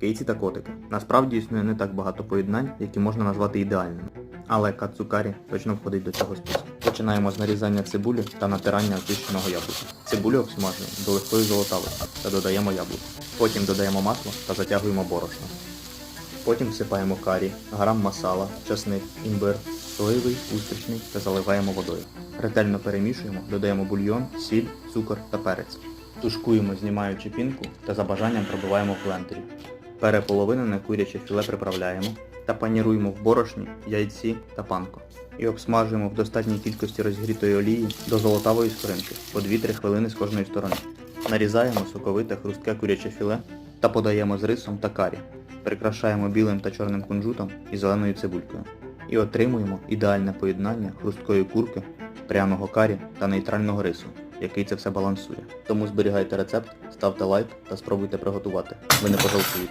Кейці та котики. Насправді існує не так багато поєднань, які можна назвати ідеальними. Але кацукарі точно входить до цього списку. Починаємо з нарізання цибулі та натирання очищеного яблука. Цибулю обсмажуємо до легкої золотавості та додаємо яблуко. Потім додаємо масло та затягуємо борошно. Потім всипаємо карі, грам масала, часник, імбир, соєвий, устричний та заливаємо водою. Ретельно перемішуємо, додаємо бульйон, сіль, цукор та перець. Тушкуємо, знімаючи пінку та за бажанням пробиваємо в блендері. Переполовинене куряче філе приправляємо та паніруємо в борошні, яйці та панко. І обсмажуємо в достатній кількості розгрітої олії до золотавої скоринки по 2-3 хвилини з кожної сторони. Нарізаємо соковите хрустке куряче філе та подаємо з рисом та карі. Прикрашаємо білим та чорним кунжутом і зеленою цибулькою. І отримуємо ідеальне поєднання хрусткої курки, пряного карі та нейтрального рису, який це все балансує. Тому зберігайте рецепт, ставте лайк та спробуйте приготувати. Ви не пожалкуєте.